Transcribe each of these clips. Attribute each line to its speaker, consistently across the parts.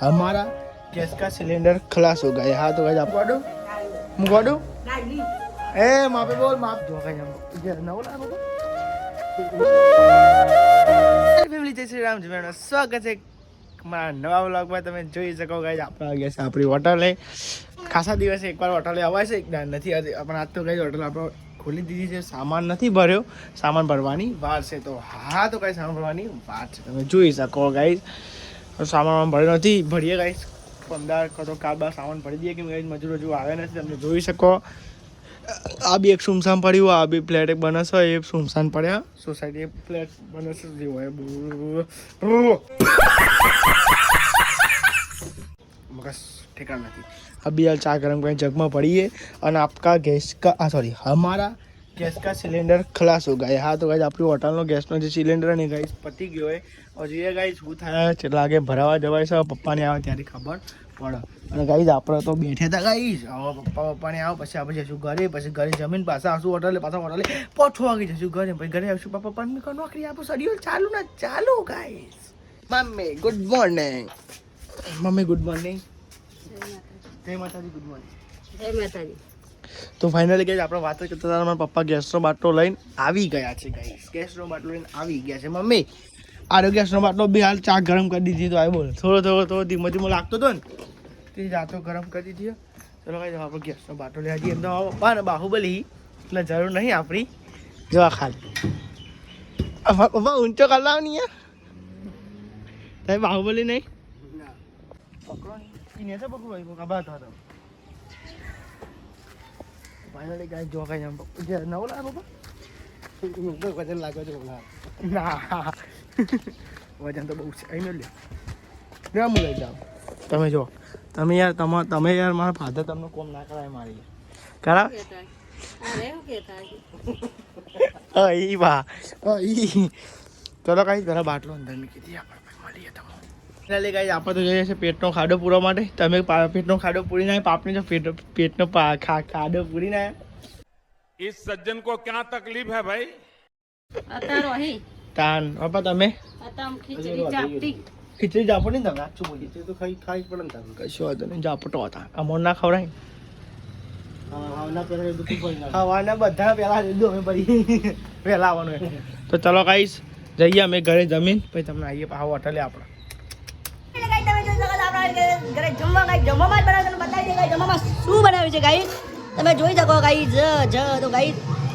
Speaker 1: हमारा गैस का सिलेंडर खलास हो गया है हाँ तो गाइस आप वाडो હું વાડો એ માપે બોલ માપ જો કઈ આમ જે નવો લાવો ફેમિલી જય શ્રી રામ જીવાનો સ્વાગત છે મારા નવા વ્લોગમાં તમે જોઈ શકો ગાઈસ આપણે આવી ગયા છે આપણી હોટલે ખાસા દિવસે એકવાર હોટલે અવાય છે એક નથી હતી પણ આજ તો ગાઈસ હોટલ આપણે ખોલી દીધી છે સામાન નથી ભર્યો સામાન ભરવાની વાર છે તો હા તો કઈ સામાન ભરવાની વાર છે તમે જોઈ શકો ગાઈસ સામાન ભર્યો નથી. ભરીએ ગાઈશ પંદર કરો કાબા સામાન ભરી દઈએ કે કંઈ મજૂરો હજુ આવ્યા નથી તમે જોઈ શકો. આ બી એક સુમસાન પડ્યું, આ બી ફ્લેટ એક છે એ સુમસાન પડ્યા. સોસાયટી ફ્લેટ બનશે જેવું હોય બસ, ઠેકાણ નથી. આ બી હાલ ચા ગરમ કરીને જગમાં પડીએ. અને આપકા ગેસ કા સોરી અમારા ગેસ કા સિલિન્ડર ખલાસ હો ગયા. હા, તો ગાઈઝ આપણી હોટલનો ગેસનો જે સિલિન્ડર ને ગાઈઝ પતી ગયો હોય હજી એ ગાઈઝ શું થાય છે લાગે ભરાવા જવાય છે પપ્પાને આવે ત્યારે ખબર પડે. અને ગાઈઝ આપણે તો બેઠે હતા ગાઈઝ હવે પપ્પા પપ્પાને આવે, પછી આપણે જશું ઘરે, પછી ઘરે જમીન પાછા આવશું હોટલે, પાછા હોટલે પોઠો વાગી જશું ઘરે. પછી ઘરે આવશું, પપ્પા પપ્પાને કહો નોકરી આપો, સડીઓ, ચાલુ ના ચાલુ ગાઈઝ મમ્મી ગુડ મોર્નિંગ મમ્મી ગુડ મોર્નિંગ જય માતાજી. ગુડ મોર્નિંગ
Speaker 2: જય માતાજી.
Speaker 1: તો ફાઇનલી ગઈ આપણે વાત કરતા હતા મારા પપ્પા ગેસનો બાટલો લઈને આવી ગયા છે ગાઈસ ગેસનો બાટલો લઈને આવી ગયા છે મમ્મી. આરો ગેસનો બાટલો બી હાલ ચા ગરમ કરી દીધી તો આવી બોલ. થોડો થોડો થોડો ધીમો ધીમો લાગતો હતો ને તે જાતો ગરમ કરી દીધી ચલો ગાઈસ આપણે ગેસનો બાટલો લઈ આવીએ. એમ તો પપ્પા ને બાહુબલી એટલે જરૂર નહીં આપણી. જવા ખાલી. પપ્પા ઊંચો કરી લાવ નહીં યાર બાહુબલી નહીં? પકડો નહીં. એને તો પકડો ભાઈ કબા તો ફાઇનલી કાંઈ જો કઈ આમ જે નવો લાવો પપ્પા વજન લાગે છે ના વજન તો બહુ છે અહીં લે હું લઈ જાઉં તમે જો તમે યાર તમા તમે યાર મારા ફાધર તમને કોમ ના કરાય મારી કરા અહી વાહ અઈ ચલો કાંઈ જરા બાટલો અંદર મૂકી દઈએ આપણે મળીએ તમે ફાઇનલી ગાઈ આપણે તો જોઈએ છે પેટનો ખાડો પૂરવા માટે તમે પા- પેટનો ખાડો પૂરી ના પાપને જો પેટ પેટનો પા- ખા- ખાડો પૂરી ના
Speaker 3: इस सज्जन को क्या तकलीफ है भाई
Speaker 2: અત્યારે અહીં
Speaker 1: તાન પપ્પા તમે
Speaker 2: અત્યારે ખીચડી ચાપટી
Speaker 1: ખીચડી જાપો નહીં તમે સાચું બોલી ખીચડી તો ખાઈ ખાઈ જ પડે ને તમે કશું વાંધો નહીં જાપટો હતા અમોર ના ખવડાય હવાના બધા પેલા લીધું અમે ભરી પહેલા આવવાનું હોય. તો ચલો ગાઈસ જઈએ અમે ઘરે જમીન પછી તમને આવીએ પાછા હોટલે આપણે
Speaker 4: જમવામાં જ બનાવે તમને બતાવી દે ગાઈ જમવામાં શું બનાવ્યું છે ગાઈ તમે જોઈ શકો ગાઈ જ જ તો ગાઈ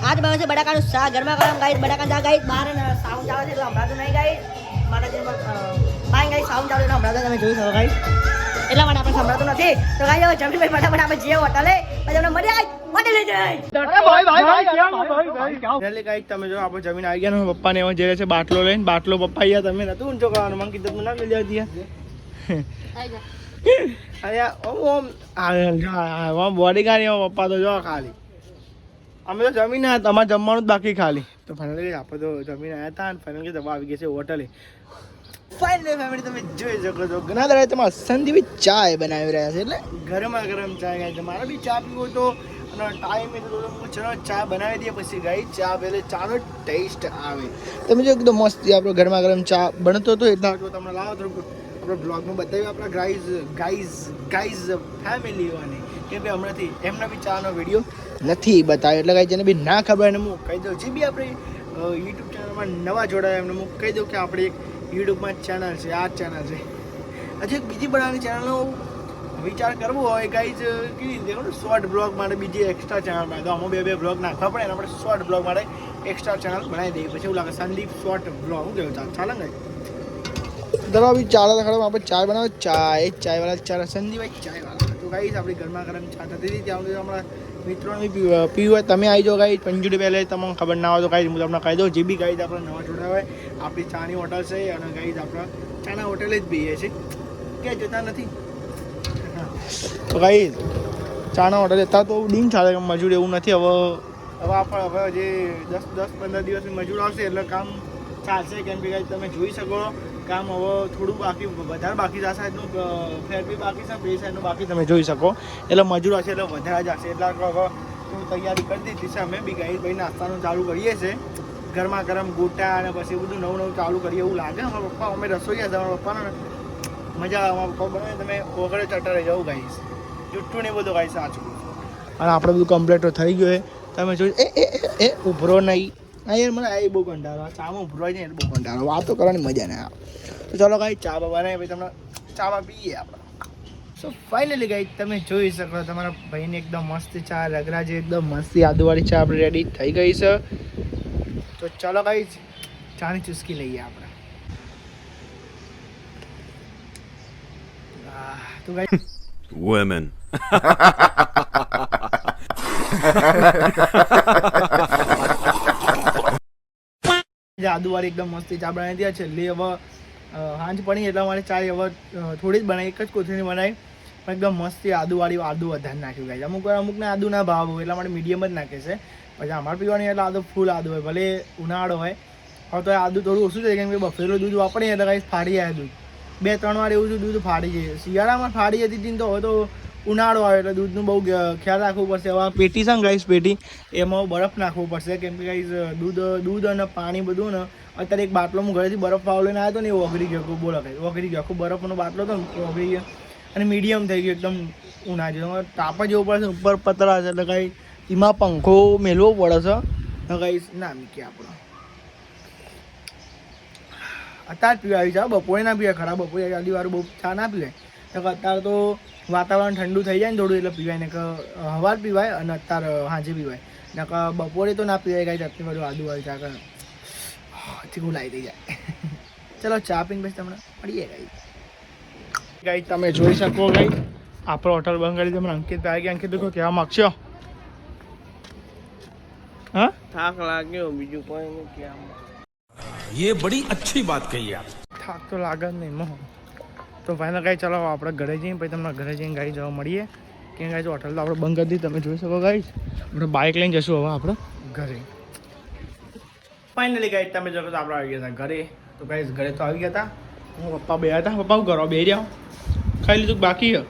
Speaker 4: આજ બનાવે છે બટાકાનું શાક. ગરમા ગરમ ગાઈ બટાકાનું શાક. ગાઈ બહાર સાઉન્ડ આવે છે એટલે હમણાં નહીં ગાઈ મારા બાય ગાઈ સાઉન્ડ આવે એટલે હમણાં તમે જોઈ શકો ગાઈ એટલા માટે આપણે સંભળાતું નથી. તો ગાઈ હવે જમીન ભાઈ ફટાફટ આપણે જઈએ હોટલે. પછી આપણે મજા હોટલે જઈ
Speaker 1: તમે જો આપણે જમીન આવી ગયા ને પપ્પાને એમાં જઈ છે બાટલો લઈને. બાટલો પપ્પા અહીંયા તમે નતું ઊંચો કરવાનું? મને કીધું ના
Speaker 2: જા.
Speaker 1: અરે ઓમ ઓમ બોડી ગાડી પપ્પા તો જો ખાલી. અમે તો જમીન આવ્યા તમારે જમવાનું જ બાકી ખાલી. તો ફાઇનલી આપણે તો જમીન આવ્યા હતા અને ફાઇનલી દવા આવી ગઈ છે હોટલે ફાઇનલી ફેમિલી તમે જોઈ શકો છો. ઘણા દાડા તમારા સંદીપ ચાય બનાવી રહ્યા છે, એટલે ગરમા ગરમ ચા ગાય છે. મારે બી ચા પીવો તો અને ટાઈમ તો હું ચા બનાવી દઈએ પછી ગાઈ. ચા પહેલે ચાનો ટેસ્ટ આવે. તમે જો એકદમ મસ્ત આપણો ગરમા ગરમ ચા બનતો હતો એટલા તમને લાવો તો આપણે બ્લોગમાં બતાવ્યું, આપણા ગાઈઝ ગાઈઝ ગાઈઝ ફેમિલીઓને કે ભાઈ હમણાંથી એમના બી ચાનો વીડિયો નથી બતાવ્યો. એટલે કાંઈ જેને બી ના ખબર એને હું કહી દઉં. જે બી આપણે યુટ્યુબ ચેનલમાં નવા જોડાયા એમને હું કહી દઉં કે આપણે એક યુટ્યુબમાં ચેનલ છે, આ ચેનલ છે. હજી એક બીજી બનાવવાની ચેનલનો વિચાર કરવો હોય ગાઈઝ કેવી રીતે શોર્ટ બ્લોગ માટે બીજી એક્સ્ટ્રા ચેનલ બનાવી દો આમાં બે બે બ્લોગ નાખવા પડે ને આપણે શોર્ટ બ્લોગ માટે એક્સ્ટ્રા ચેનલ બનાવી દઈએ. પછી એવું લાગે, સંદીપ શોર્ટ બ્લોગ શું કહેવું ચાલે ને દવા બી ચાલે તો ખરા આપણે ચાય બનાવો, ચાય ચાયવાળા ચાર, સંદીપભાઈ ચાયવાળા તો ગાઈસ આપણી ઘરમાં ગરમ ચા થતી હતી, ત્યાં સુધી હમણાં મિત્રોને પીવું હોય, તમે આવી જાઓ ગાઈ પંજુડી પહેલે તમને ખબર ના હોય તો ગાઈ હું તમને કહી દઉં, જે બી ગાઈ આપણે નવા જોડા હોય, આપણી ચાની હોટલ છે અને ગાઈ આપણા ચાના હોટલે જ પીએ છીએ. કે જતા નથી. તો ગાઈ ચાના હોટલ જતા તો ડીમ ચાલે કે મજૂર એવું નથી, હવે હવે આપણે હવે જે દસ દસ, પંદર દિવસની મજૂર આવશે, એટલે કામ ચાલશે. કેમ કે ગાઈ તમે જોઈ શકો કામ હવે થોડું બાકી વધારે બાકી જશે સાઈડનું ફેર બી બાકી છે બે સાઈડનું બાકી તમે જોઈ શકો. એટલે મજૂર હશે એટલે વધારે જ હશે એટલે હવે હું તૈયારી કરી દીધી છે. અમે બી ગાઈ ભાઈ નાસ્તાનું ચાલુ કરીએ છીએ. ગરમા ગરમ ગોટા અને પછી બધું નવું નવું ચાલુ કરીએ એવું લાગે. અમારા પપ્પા અમે રસોઈયા છે અમારા પપ્પાને મજા આવે. પપ્પા બનાવે તમે ઓગળે ચટરે જવું ગાઈશ જુઠ્ઠું ને બધું ગાઈશ સાચું. અને આપણે બધું કમ્પ્લીટ થઈ ગયું છે. તમે જોઈ એ, એ ઉભરો નહીં. આ યાર મને આ બહુ કંટાળો ચામાં ઉભરો જાય બહુ કંટાળો વાતો કરવાની મજા ના આવે. તો ચાલો કાંઈ ચા બા બનાવી પછી તમને ચા બા પીએ આપણે. સો ફાઇનલી ગાઈ તમે જોઈ શકો તમારા ભાઈને એકદમ મસ્ત ચા રગરા જે એકદમ મસ્તી આદુવાળી ચા આપણે રેડી થઈ ગઈ છે. તો ચાલો કાંઈ ચાની ચુસ્કી લઈએ આપણે. તો ગાઈ
Speaker 3: women.
Speaker 1: આદુવાળી એકદમ મસ્તી ચા બનાવી દીધી છે. એટલે હવે હાંજ પડી એટલા માટે ચા હવે થોડી જ બનાવી, એક જ કોથળીની બનાવી. પણ એકદમ મસ્તી આદુવાળી આદુ વધારે નાખ્યું ગાય અમુક વાર અમુકને આદુ ના ભાવ હોય, એટલા માટે મીડિયમ જ નાખે છે. પછી અમારે પીવાની એટલે આદુ ફૂલ આદુ હોય, ભલે ઉનાળો હોય. હવે તો આદુ થોડું ઓછું થાય કેમ કે બફેલું દૂધ વાપરીએ એટલે કાંઈ ફાડી જાય દૂધ. બે, ત્રણ વાર એવું દૂધ ફાડી જાય. શિયાળામાં ફાડી જતી હતી તો હવે તો ઉનાળો આવે એટલે દૂધનું બહુ ખ્યાલ રાખવું પડશે. હવે પેટી છે ને ગાઈસ પેટી, એમાં બરફ નાખવું પડશે. કેમ કે ગાઈસ દૂધ દૂધ અને પાણી બધું ને અત્યારે એક બાટલો હું ઘરેથી બરફ પાવ લઈને આવ્યો હતો ને એ ઓગળી ગયો બોલો કાંઈ, ઓગળી ગયો. આખો બરફનો બાટલો હતો ને ઓગળી ગયો. અને મીડિયમ થઈ ગયો, એકદમ ઉના જેવો. તાપ જ એવું પડશે ઉપર પતરા છે, એટલે કાંઈ એમાં પંખો મેળવો પડે છે. કાંઈ ના મૂકીએ આપણો. અત્યારે પીવા આવી છે બપોરે ના પીવા ખરાબ બપોરે આદિવારું બહુ ચા ના પીવાય તો અત્યારે તો વાતાવરણ ઠંડુ થઈ જાય ને થોડું એટલે પીવાય ને કે હવાર પીવાય અને અત્યારે સાંજે પીવાય ને કે બપોરે તો ના પીવાય કાંઈ આટલી બધું આદુવાળી ચા કરે ચીકું લાવી થઈ જાય ચલો ચા પીને પછી તમને મળીએ ગાઈ ગાઈ તમે જોઈ શકો ગાઈ આપણો હોટલ બંધ કરી તમે અંકિત ભાઈ કે અંકિત લોકો કહેવા માગશો હા
Speaker 2: થાક લાગ્યો બીજું કોઈ નહીં ક્યાં
Speaker 3: ये बड़ी अच्छी बात कही आप
Speaker 1: થાક તો લાગે જ નહીં મોહ તો ફાઇનલ ગાઈ ચાલો આપણે ઘરે જઈએ પછી તમને ઘરે જઈને ગાઈ જવા મળીએ. કે ગાઈ હોટલ તો આપણે બંધ કરી દીધી. તમે જોઈ શકો ગાઈ આપણે બાઇક લઈને જશું હવે આપણે. ઘરે. ફાઇનલી ગાઈ તમે જો તો આપણે આવી ગયા હતા ઘરે. તો ગાઈ ઘરે તો આવી ગયા હતા. હું પપ્પા બે હતા. પપ્પા હું ઘરો બે રહ્યા ખાઈ લીધું બાકી છે?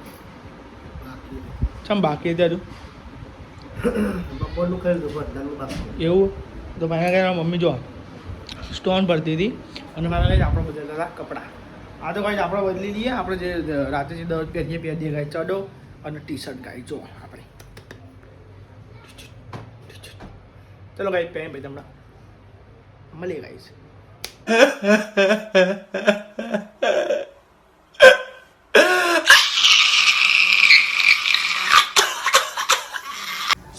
Speaker 1: ચમ બાકી હતી
Speaker 2: બપોરનું ખાઈ લીધું
Speaker 1: એવું? તો ગાઈ મમ્મી જો સ્ટોન ભરતી હતી. અને મારા ગાઈ આપણે બધા હતા કપડાં. આ તો કાંઈ આપણે બદલી દઈએ આપણે જે રાતે જે દસ પહેરીએ પહેરીએ કાંઈ ચડો અને ટી શર્ટ કાંઈ જો આપણે. ચલો ગાઈ પહેરી ભાઈ તમને. મળીએ ગાઈશ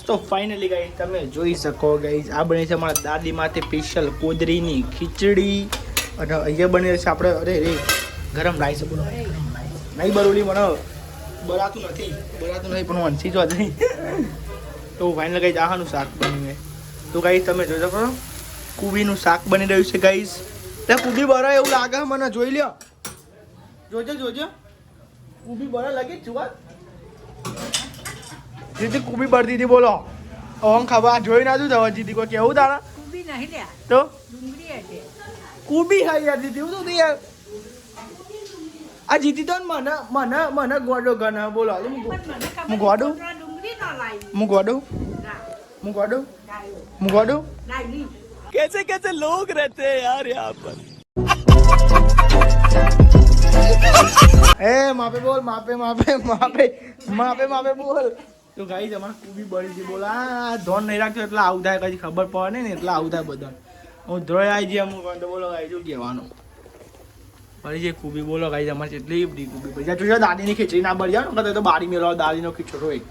Speaker 1: તો ફાઇનલી ગાઈ તમે જોઈ શકો ગાઈ આ બને છે અમારા દાદી માટે સ્પેશિયલ કોદરીની ખીચડી. અને અહીંયા બને છે આપણે, અરે, રે. ગરમ રાઈસ બોલો. નહીં બરોલી મને બરાતું નથી. બરાતું નથી પણ વંશી જો નહીં તો ફાઇનલ ગાઈ આહાનું શાક બન્યું છે તો ગાઈ તમે જોઈ શકો છો. કુબીનું શાક બની રહ્યું છે ગાઈસ. ત્યાં કુબી બરો એવું લાગે મને જોઈ લ્યો. જોજો જોજો. કુબી બરો લાગે જુવા જીતી કુબી બર દીધી બોલો. ઓમ ખબર જોઈ ના તું જવા જીતી કોઈ? કેવું તારા?
Speaker 2: કુબી નહીં લ્યા.
Speaker 1: તો?
Speaker 2: ડુંગળી
Speaker 1: કુબી હા યાર જીતી હું તો યાર. આ જીતી તો ને મને મને મને ગોડો ગના બોલો હાલો હું ગો- હું ગોડું
Speaker 2: ડુંગળી ના લાવી
Speaker 1: હું ગોડું હું ગોડું હું ગોડું
Speaker 2: લાવી
Speaker 1: कैसे कैसे लोग रहते हैं यार यहाँ पर ए मापे बोल मापे मापे मापे मापे मापे बोल તો ગાઈ તમારે કુબી બળી છે બોલ આ ધોન નહીં રાખતો એટલે આવું થાય કઈ ખબર પડે નહીં ને એટલે આવું થાય બધા હું ધોઈ આવી જઈએ અમુક વાર તો બોલો ગાઈ શું કહેવાનું બળી છે કુબી બોલો ગાઈ અમારે એટલી બધી કુબી. પડી જાય જોજો દાદીની ખીચડી ના બળી જાય તો બારી મેળવો દાદીનો ખીચડો એક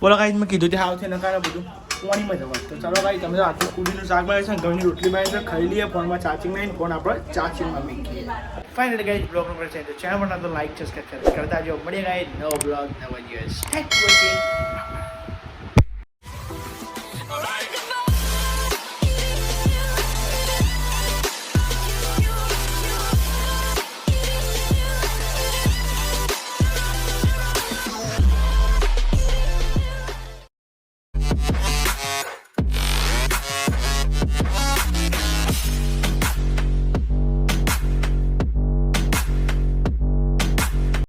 Speaker 1: બોલો ગાઈ મેં કીધું તે હાવ છે બધું. પાણીમાં જવા તો ચાલો ભાઈ તમે આટલું કુબીનું શાક બનાવી છે ઘઉંની રોટલી બનાવી છે, ખાઈ લઈએ, ફોનમાં ચાર્જિંગ નહીં ફોન આપણે ચાર્જિંગમાં મૂકીએ ફાઇનલી ગાઈ બ્લોગ નંબર છે, તો ચેનલ પર તો લાઈક સબસ્ક્રાઈબ કરતા જો મળીએ ગાઈ નવો બ્લોગ નવો દિવસ થેન્ક યુ